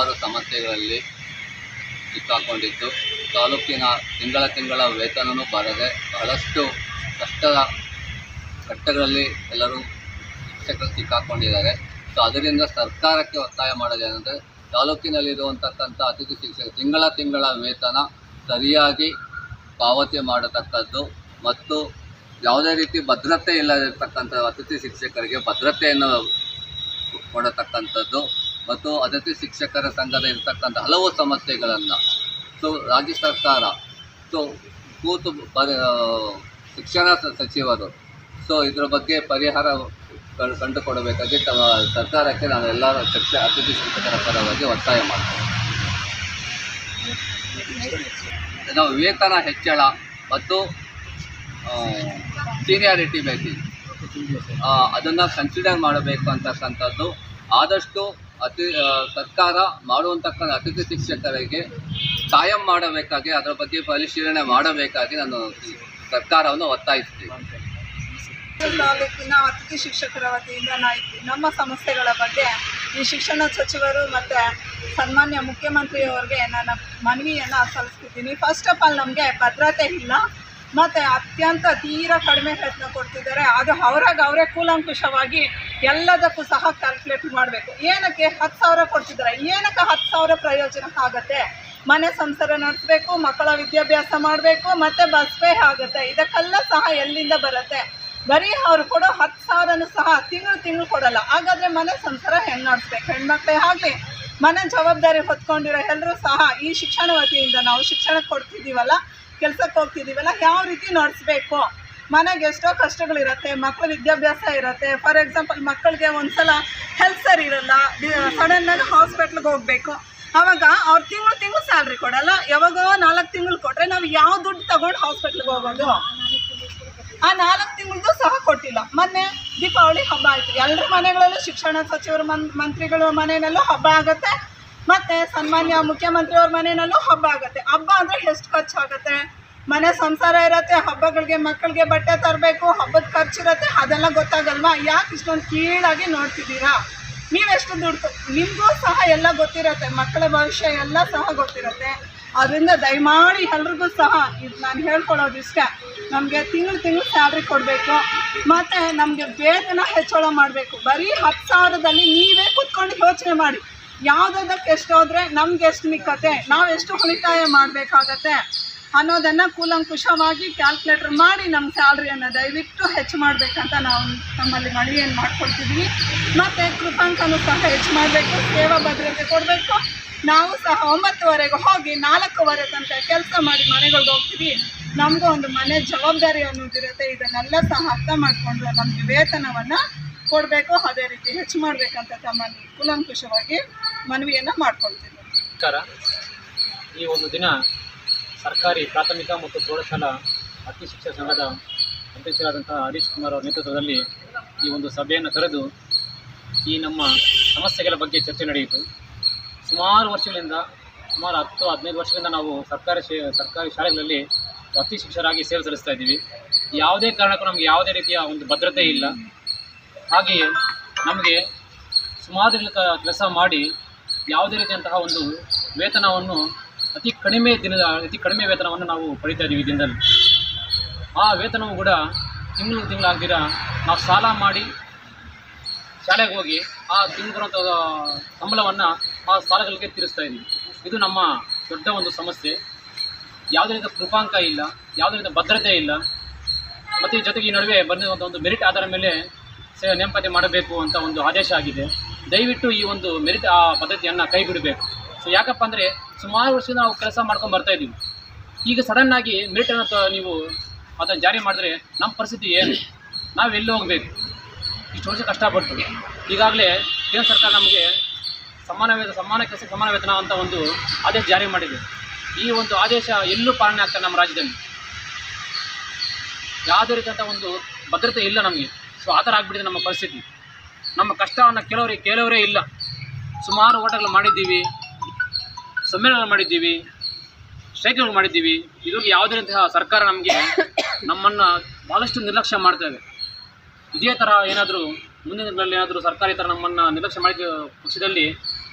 ಹಲವಾರು ಸಮಸ್ಯೆಗಳಲ್ಲಿ ಸಿಕ್ಕಾಕೊಂಡಿದ್ದು. ತಾಲೂಕಿನ ತಿಂಗಳ ತಿಂಗಳ ವೇತನವೂ ಬರದೆ ಬಹಳಷ್ಟು ಕಷ್ಟದ ಕಷ್ಟಗಳಲ್ಲಿ ಎಲ್ಲರೂ ಶಿಕ್ಷಕರು ಸಿಕ್ಕಾಕೊಂಡಿದ್ದಾರೆ. ಸೊ ಅದರಿಂದ ಸರ್ಕಾರಕ್ಕೆ ಒತ್ತಾಯ ಮಾಡೋದೇನೆಂದರೆ ತಾಲೂಕಿನಲ್ಲಿರುವಂತಕ್ಕಂಥ ಅತಿಥಿ ಶಿಕ್ಷಕರು ತಿಂಗಳ ತಿಂಗಳ ವೇತನ ಸರಿಯಾಗಿ ಪಾವತಿ ಮಾಡತಕ್ಕದ್ದು ಮತ್ತು ಯಾವುದೇ ರೀತಿ ಭದ್ರತೆ ಇಲ್ಲದಿರ್ತಕ್ಕಂಥ ಅತಿಥಿ ಶಿಕ್ಷಕರಿಗೆ ಭದ್ರತೆಯನ್ನು ಕೊಡತಕ್ಕಂಥದ್ದು. ಮತ್ತು ಅತಿಥಿ ಶಿಕ್ಷಕರ ಸಂಘದ ಇರತಕ್ಕಂಥ ಹಲವು ಸಮಸ್ಯೆಗಳನ್ನು. ಸೊ ರಾಜ್ಯ ಸರ್ಕಾರ ಸೊ ಕೂತು ಪರಿ ಶಿಕ್ಷಣ ಸಚಿವರು ಸೊ ಇದರ ಬಗ್ಗೆ ಪರಿಹಾರ ಕಂಡು, ಕಂಡುಕೊಡಬೇಕಾಗಿ ತಮ್ಮ ಸರ್ಕಾರಕ್ಕೆ ನಾನು ಎಲ್ಲ ಶಿಕ್ಷ ಅತಿಥಿ ಶಿಕ್ಷಕರ ಪರವಾಗಿ ಒತ್ತಾಯ ಮಾಡ್ತೇನೆ. ನಾವು ವೇತನ ಹೆಚ್ಚಳ ಮತ್ತು ಸೀನಿಯಾರಿಟಿ ಬೇಸಿಸ್ ಅದನ್ನು ಕನ್ಸಿಡರ್ ಮಾಡಬೇಕು ಅಂತಕ್ಕಂಥದ್ದು ಆದಷ್ಟು ಅತಿ ಸರ್ಕಾರ ಮಾಡುವಂತಕ್ಕಂಥ ಅತಿಥಿ ಶಿಕ್ಷಕರಿಗೆ ಕಾಯಂ ಮಾಡಬೇಕಾಗಿ, ಅದರ ಬಗ್ಗೆ ಪರಿಶೀಲನೆ ಮಾಡಬೇಕಾಗಿ ನಾನು ಸರ್ಕಾರವನ್ನು ಒತ್ತಾಯಿಸ್ತೀನಿ. ತಾಲೂಕಿನ ಅತಿಥಿ ಶಿಕ್ಷಕರ ವತಿಯಿಂದ ನಮ್ಮ ಸಮಸ್ಯೆಗಳ ಬಗ್ಗೆ ಈ ಶಿಕ್ಷಣ ಸಚಿವರು ಮತ್ತು ಸನ್ಮಾನ್ಯ ಮುಖ್ಯಮಂತ್ರಿಯವರಿಗೆ ನನ್ನ ಮನವಿಯನ್ನು ಸಲ್ಲಿಸ್ತಿದ್ದೀನಿ. ಫಸ್ಟ್ ಆಫ್ ಆಲ್ ನಮಗೆ ಭದ್ರತೆ ಇಲ್ಲ. ಮತ್ತು ಅತ್ಯಂತ ತೀರಾ ಕಡಿಮೆ ಪ್ರಯತ್ನ ಕೊಡ್ತಿದ್ದಾರೆ. ಅದು ಅವ್ರಾಗ ಅವರೇ ಕೂಲಂಕುಷವಾಗಿ ಎಲ್ಲದಕ್ಕೂ ಸಹ ಕ್ಯಾಲ್ಕುಲೇಟ್ ಮಾಡಬೇಕು. ಏನಕ್ಕೆ ಹತ್ತು ಸಾವಿರ ಕೊಡ್ತಿದ್ದಾರೆ? ಏನಕ್ಕೆ ಹತ್ತು ಸಾವಿರ ಪ್ರಯೋಜನ ಆಗುತ್ತೆ? ಮನೆ ಸಂಸಾರ ನಡೆಸಬೇಕು, ಮಕ್ಕಳ ವಿದ್ಯಾಭ್ಯಾಸ ಮಾಡಬೇಕು, ಮತ್ತು ಬಸ್ ಪೇ ಆಗುತ್ತೆ. ಇದಕ್ಕೆಲ್ಲ ಸಹ ಎಲ್ಲಿಂದ ಬರುತ್ತೆ? ಬರೀ ಅವ್ರು ಕೊಡೋ ಹತ್ತು ಸಾವಿರನೂ ಸಹ ತಿಂಗಳು ತಿಂಗಳು ಕೊಡಲ್ಲ. ಹಾಗಾದರೆ ಮನೆ ಸಂಸಾರ ಹೆಂಗೆ ನಡೆಸ್ಬೇಕು? ಹೆಣ್ಮಕ್ಳೇ ಆಗಲಿ, ಮನೆ ಜವಾಬ್ದಾರಿ ಹೊತ್ಕೊಂಡಿರೋ ಎಲ್ಲರೂ ಸಹ ಈ ಶಿಕ್ಷಣ ವತಿಯಿಂದ ನಾವು ಶಿಕ್ಷಣ ಕೊಡ್ತಿದ್ದೀವಲ್ಲ ಕೆಲಸಕ್ಕೆ ಹೋಗ್ತಿದ್ದೀವಲ್ಲ ಯಾವ ರೀತಿ ನಡೆಸ್ಬೇಕು? ಮನೆಗೆ ಎಷ್ಟೋ ಕಷ್ಟಗಳಿರುತ್ತೆ ಮಕ್ಕಳ ವಿದ್ಯಾಭ್ಯಾಸ ಇರುತ್ತೆ. ಫಾರ್ ಎಕ್ಸಾಂಪಲ್ ಮಕ್ಕಳಿಗೆ ಒಂದ್ಸಲ ಹೆಲ್ತ್ ಸರಿ ಇರಲ್ಲ ಸಡನ್ನಾಗಿ ಹಾಸ್ಪಿಟ್ಲ್ಗೆ ಹೋಗಬೇಕು. ಆವಾಗ ಅವ್ರು ತಿಂಗಳು ತಿಂಗಳು ಸ್ಯಾಲ್ರಿ ಕೊಡಲ್ಲ, ಯಾವಾಗೋ ನಾಲ್ಕು ತಿಂಗಳು ಕೊಟ್ಟರೆ ನಾವು ಯಾವ ದುಡ್ಡು ತಗೊಂಡು ಹಾಸ್ಪಿಟ್ಲ್ಗೆ ಹೋಗೋದು? ಆ ನಾಲ್ಕು ತಿಂಗಳಿಗೂ ಸಹ ಕೊಟ್ಟಿಲ್ಲ. ಮೊನ್ನೆ ದೀಪಾವಳಿ ಹಬ್ಬ ಆಯಿತು. ಎಲ್ಲರ ಮನೆಗಳಲ್ಲೂ ಶಿಕ್ಷಣ ಸಚಿವರ ಮಂತ್ರಿಗಳ ಮನೆಯಲ್ಲೂ ಹಬ್ಬ ಆಗುತ್ತೆ. ಮತ್ತು ಸನ್ಮಾನ್ಯ ಮುಖ್ಯಮಂತ್ರಿಯವ್ರ ಮನೆಯಲ್ಲೂ ಹಬ್ಬ ಆಗುತ್ತೆ. ಹಬ್ಬ ಅಂದರೆ ಎಷ್ಟು ಖರ್ಚಾಗುತ್ತೆ? ಮನೆ ಸಂಸಾರ ಇರುತ್ತೆ, ಹಬ್ಬಗಳಿಗೆ ಮಕ್ಕಳಿಗೆ ಬಟ್ಟೆ ತರಬೇಕು, ಹಬ್ಬದ ಖರ್ಚು ಖರ್ಚಿರುತ್ತೆ, ಅದೆಲ್ಲ ಗೊತ್ತಾಗಲ್ವಾ? ಯಾಕೆ ಇಷ್ಟೊಂದು ಕೀಳಾಗಿ ನೋಡ್ತಿದ್ದೀರಾ? ನೀವೆಷ್ಟು ದುಡ್ಡು ನಿಮಗೂ ಸಹ ಎಲ್ಲ ಗೊತ್ತಿರುತ್ತೆ, ಮಕ್ಕಳ ಭವಿಷ್ಯ ಎಲ್ಲ ಸಹ ಗೊತ್ತಿರುತ್ತೆ. ಅದರಿಂದ ದಯಮಾಡಿ ಎಲ್ರಿಗೂ ಸಹ ಇದು ನಾನು ಹೇಳ್ಕೊಳ್ಳೋದು ಇಷ್ಟ. ನಮಗೆ ತಿಂಗಳು ತಿಂಗಳು ಸ್ಯಾಲ್ರಿ ಕೊಡಬೇಕು, ಮತ್ತು ನಮಗೆ ವೇತನ ಹೆಚ್ಚಳ ಮಾಡಬೇಕು. ಬರೀ ಹತ್ತು ಸಾವಿರದಲ್ಲಿ ನೀವೇ ಕೂತ್ಕೊಂಡು ಯೋಚನೆ ಮಾಡಿ. ಯಾವುದಕ್ಕೆ ಎಷ್ಟು ಹೋದರೆ ನಮ್ಗೆ ಎಷ್ಟು ಮಿಕ್ಕತ್ತೆ ನಾವು ಎಷ್ಟು ಉಳಿತಾಯ ಮಾಡಬೇಕಾಗತ್ತೆ ಅನ್ನೋದನ್ನು ಕೂಲಂಕುಷವಾಗಿ ಕ್ಯಾಲ್ಕುಲೇಟರ್ ಮಾಡಿ ನಮ್ಮ ಸ್ಯಾಲ್ರಿಯನ್ನು ದಯವಿಟ್ಟು ಹೆಚ್ಚು ಮಾಡಬೇಕಂತ ನಾವು ನಮ್ಮಲ್ಲಿ ಮನವಿಯನ್ನು ಮಾಡ್ಕೊಳ್ತಿದ್ವಿ ಮತ್ತು ಕೃಪಾಂಕನೂ ಸಹ ಹೆಚ್ಚು ಮಾಡಬೇಕು, ಸೇವಾ ಭದ್ರತೆ ಕೊಡಬೇಕು. ನಾವು ಸಹ ಒಂಬತ್ತುವರೆಗೆ ಹೋಗಿ ನಾಲ್ಕೂವರೆ ತನಕ ಕೆಲಸ ಮಾಡಿ ಮನೆಗಳಿಗೆ ಹೋಗ್ತೀವಿ. ನಮಗೂ ಒಂದು ಮನೆ ಜವಾಬ್ದಾರಿ ಅನ್ನೋದಿರುತ್ತೆ, ಇದನ್ನೆಲ್ಲ ಸಹ ಅರ್ಥ ಮಾಡಿಕೊಂಡು ನಮಗೆ ವೇತನವನ್ನು ಕೊಡಬೇಕು ಅದೇ ರೀತಿ ಹೆಚ್ಚು ಮಾಡಬೇಕಂತ ತಮ್ಮಲ್ಲಿ ಕೂಲಂಕುಷವಾಗಿ ಮನವಿಯನ್ನು ಮಾಡ್ಕೊಳ್ತೀವಿ ನಮಸ್ಕಾರ. ಈ ಒಂದು ದಿನ ಸರ್ಕಾರಿ ಪ್ರಾಥಮಿಕ ಮತ್ತು ಪ್ರೌಢಶಾಲಾ ಅತಿ ಶಿಕ್ಷಣ ಸಂಘದ ಅಧ್ಯಕ್ಷರಾದಂತಹ ಹರೀಶ್ ಕುಮಾರ್ ಅವರ ನೇತೃತ್ವದಲ್ಲಿ ಈ ಒಂದು ಸಭೆಯನ್ನು ಕರೆದು ಈ ನಮ್ಮ ಸಮಸ್ಯೆಗಳ ಬಗ್ಗೆ ಚರ್ಚೆ ನಡೆಯಿತು. ಸುಮಾರು ವರ್ಷಗಳಿಂದ, ಸುಮಾರು ಹತ್ತು, ಹದಿನೈದು ವರ್ಷಗಳಿಂದ ನಾವು ಸರ್ಕಾರಿ ಸರ್ಕಾರಿ ಶಾಲೆಗಳಲ್ಲಿ ಅತಿ ಶಿಕ್ಷಕರಾಗಿ ಸೇವೆ ಸಲ್ಲಿಸ್ತಾ ಇದ್ದೀವಿ. ಯಾವುದೇ ಕಾರಣಕ್ಕೂ ನಮಗೆ ಯಾವುದೇ ರೀತಿಯ ಒಂದು ಭದ್ರತೆ ಇಲ್ಲ. ಹಾಗೆಯೇ ನಮಗೆ ಸುಮಾರು ಕೆಲಸ ಮಾಡಿ ಯಾವುದೇ ರೀತಿಯಂತಹ ಒಂದು ವೇತನವನ್ನು ಅತಿ ಕಡಿಮೆ ದಿನದ, ಅತಿ ಕಡಿಮೆ ವೇತನವನ್ನು ನಾವು ಪಡಿತಾ ಇದ್ದೀವಿ ದಿನದಲ್ಲಿ. ಆ ವೇತನವು ಕೂಡ ತಿಂಗಳು ತಿಂಗಳಾಗ್ದಿರ ನಾವು ಸಾಲ ಮಾಡಿ ಶಾಲೆಗೆ ಹೋಗಿ ಆ ತಿಂಗಳು ಸಂಬಳವನ್ನು ಆ ಸಾಲಗಳಿಗೆ ತೀರಿಸ್ತಾ ಇದ್ದೀವಿ. ಇದು ನಮ್ಮ ದೊಡ್ಡ ಒಂದು ಸಮಸ್ಯೆ. ಯಾವುದೇ ರೀತಿಯ ಕೃಪಾಂಕ ಇಲ್ಲ, ಯಾವುದೇ ರೀತಿಯ ಭದ್ರತೆ ಇಲ್ಲ. ಮತ್ತು ಜೊತೆಗೆ ಈ ನಡುವೆ ಬಂದಿರುವಂಥ ಒಂದು ಮೆರಿಟ್ ಆಧಾರ ಮೇಲೆ ಸೇ ನೇಮಕಾತಿ ಮಾಡಬೇಕು ಅಂತ ಒಂದು ಆದೇಶ ಆಗಿದೆ. ದಯವಿಟ್ಟು ಈ ಒಂದು ಮೆರಿಟ್, ಆ ಪದ್ಧತಿಯನ್ನು ಕೈ ಬಿಡಬೇಕು ಸೊ ಯಾಕಪ್ಪ ಅಂದರೆ ಸುಮಾರು ವರ್ಷದಿಂದ ನಾವು ಕೆಲಸ ಮಾಡ್ಕೊಂಡು ಬರ್ತಾ ಇದ್ದೀವಿ. ಈಗ ಸಡನ್ನಾಗಿ ಅನ್ನ ನೀವು ಅದನ್ನು ಜಾರಿ ಮಾಡಿದ್ರೆ ನಮ್ಮ ಪರಿಸ್ಥಿತಿ ಏನು? ನಾವು ಎಲ್ಲಿ ಹೋಗಬೇಕು? ಇಷ್ಟು ವರ್ಷ ಕಷ್ಟಪಟ್ಟು. ಈಗಾಗಲೇ ಕೇಂದ್ರ ಸರ್ಕಾರ ನಮಗೆ ಸಮಾನ ವೇತನ ಸಮಾನ ಕೆಲಸ ಸಮಾನ ವೇತನ ಅಂತ ಒಂದು ಆದೇಶ ಜಾರಿ ಮಾಡಿದೆ. ಈ ಒಂದು ಆದೇಶ ಎಲ್ಲೂ ಪಾಲನೆ ಆಗ್ತದೆ ನಮ್ಮ ರಾಜ್ಯದಲ್ಲಿ. ಯಾವುದೇ ರೀತಿಯಂಥ ಒಂದು ಭದ್ರತೆ ಇಲ್ಲ ನಮಗೆ. ಸೊ ಆ ಥರ ಆಗಿಬಿಟ್ಟಿದೆ ನಮ್ಮ ಪರಿಸ್ಥಿತಿ. ನಮ್ಮ ಕಷ್ಟವನ್ನು ಕೆಲವರಿಗೆ ಕೇಳೋರೇ ಇಲ್ಲ. ಸುಮಾರು ಓಟಗಳು ಮಾಡಿದ್ದೀವಿ. ಸಮ್ಮೇಳನ ಮಾಡಿದ್ದೀವಿ. ಸ್ಟ್ರೈಕ್ಗಳು ಮಾಡಿದ್ದೀವಿ. ಇವಾಗ ಯಾವುದೇ ಸರ್ಕಾರ ನಮಗೆ ನಮ್ಮನ್ನು ಭಾಳಷ್ಟು ನಿರ್ಲಕ್ಷ್ಯ ಮಾಡ್ತೇವೆ ಇದೇ. ಥರ ಏನಾದರೂ ಮುಂದಿನ ದಿನಗಳಲ್ಲಿ ಏನಾದರೂ ಸರ್ಕಾರ ಈ ಥರ ನಮ್ಮನ್ನು ನಿರ್ಲಕ್ಷ್ಯ ಮಾಡಿದ ಪಕ್ಷದಲ್ಲಿ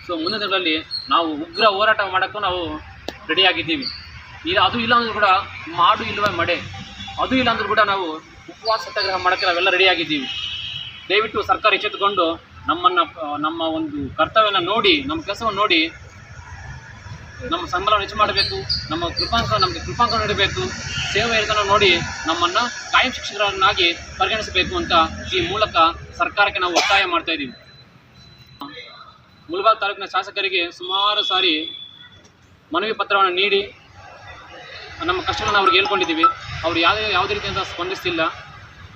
ಸೊ ಮುಂದಿನ ದಿನಗಳಲ್ಲಿ ನಾವು ಉಗ್ರ ಹೋರಾಟ ಮಾಡೋಕ್ಕೂ ನಾವು ರೆಡಿಯಾಗಿದ್ದೀವಿ ಇಲ್ಲ ಅದು ಇಲ್ಲ ಅಂದರೂ ಕೂಡ ಮಾಡು ಇಲ್ಲವೇ ಮಡೆ. ಅದು ಇಲ್ಲ ಅಂದ್ರೂ ಕೂಡ ನಾವು ಉಪವಾಸ ಸತ್ಯಾಗ್ರಹ ಮಾಡೋಕ್ಕೆ ನಾವೆಲ್ಲ ರೆಡಿಯಾಗಿದ್ದೀವಿ ದಯವಿಟ್ಟು ಸರ್ಕಾರ ಎಚ್ಚೆತ್ತುಕೊಂಡು ನಮ್ಮನ್ನು, ನಮ್ಮ ಒಂದು ಕರ್ತವ್ಯನ ನೋಡಿ, ನಮ್ಮ ಕೆಲಸವನ್ನು ನೋಡಿ, ನಮ್ಮ ಸಂಬಳವನ್ನು ಹೆಚ್ಚು ಮಾಡಬೇಕು, ನಮ್ಮ ಕೃಪಾಂಕ ನಮಗೆ ಕೃಪಾಂಕ ನೀಡಬೇಕು, ಸೇವೆ ಇರ್ತಾನ ನೋಡಿ ನಮ್ಮನ್ನು ಕಾಯಂ ಶಿಕ್ಷಕರನ್ನಾಗಿ ಪರಿಗಣಿಸಬೇಕು ಅಂತ ಈ ಮೂಲಕ ಸರ್ಕಾರಕ್ಕೆ ನಾವು ಒತ್ತಾಯ ಮಾಡ್ತಾ ಇದ್ದೀವಿ. ಮುಲ್ಬಾಗ್ ತಾಲೂಕಿನ ಶಾಸಕರಿಗೆ ಸುಮಾರು ಸಾರಿ ಮನವಿ ಪತ್ರವನ್ನು ನೀಡಿ, ನಮ್ಮ ಕಷ್ಟಗಳನ್ನು ಅವ್ರಿಗೆ ಹೇಳ್ಕೊಂಡಿದ್ದೀವಿ. ಅವರು ಯಾವುದೇ ಯಾವುದೇ ರೀತಿಯಿಂದ ಸ್ಪಂದಿಸ್ತಿಲ್ಲ.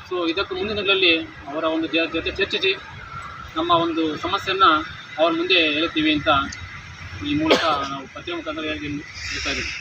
ಸೊ ಇದಕ್ಕೂ ಮುಂದಿನ ದಿನಗಳಲ್ಲಿ ಅವರ ಒಂದು ಜೊತೆ ಚರ್ಚಿಸಿ ನಮ್ಮ ಒಂದು ಸಮಸ್ಯೆಯನ್ನು ಅವ್ರ ಮುಂದೆ ಹೇಳ್ತೀವಿ ಅಂತ ಈ ಮೂಲಕ ನಾವು ಪತ್ರಿಕೆ ಮುಖಾಂತರ ಹೇಳಿ ಹೇಳ್ತಾ ಇದ್ದೀವಿ.